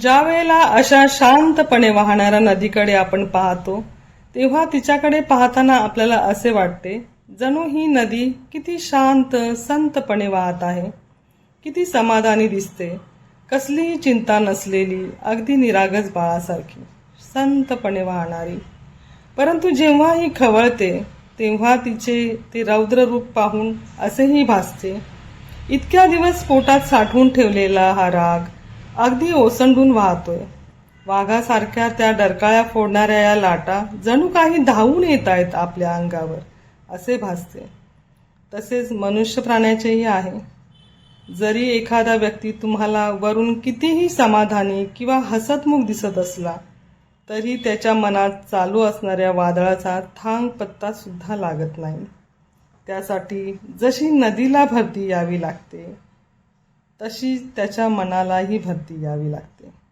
ज्या वेळेला अशा शांतपणे वाहणाऱ्या नदीकडे आपण पाहतो तेव्हा तिच्याकडे पाहताना आपल्याला असे वाटते जणू ही नदी किती शांत संतपणे वाहत आहे. किती समाधानी दिसते. कसलीही चिंता नसलेली अगदी निरागस बाळासारखी संतपणे वाहणारी. परंतु जेव्हा ही खवळते तेव्हा तिचे ते रौद्र रूप पाहून असेही भासते इतक्या दिवस पोटात साठवून ठेवलेला हा राग अगदी ओसंडून वाहतोय. वाघासारख्या त्या डरकाळ्या फोडणाऱ्या या लाटा जणू काही धावून येत आहेत आपल्या अंगावर असे भासते. तसेच मनुष्य प्राण्याचेही आहे. जरी एखादा व्यक्ती तुम्हाला वरून कितीही समाधानी किंवा हसतमुख दिसत असला तरी त्याच्या मनात चालू असणाऱ्या वादळाचा थांग पत्ता सुद्धा लागत नाही. त्यासाठी जशी नदीला भरती यावी लागते तशी त्याच्या मनालाही भरती यावी लागते.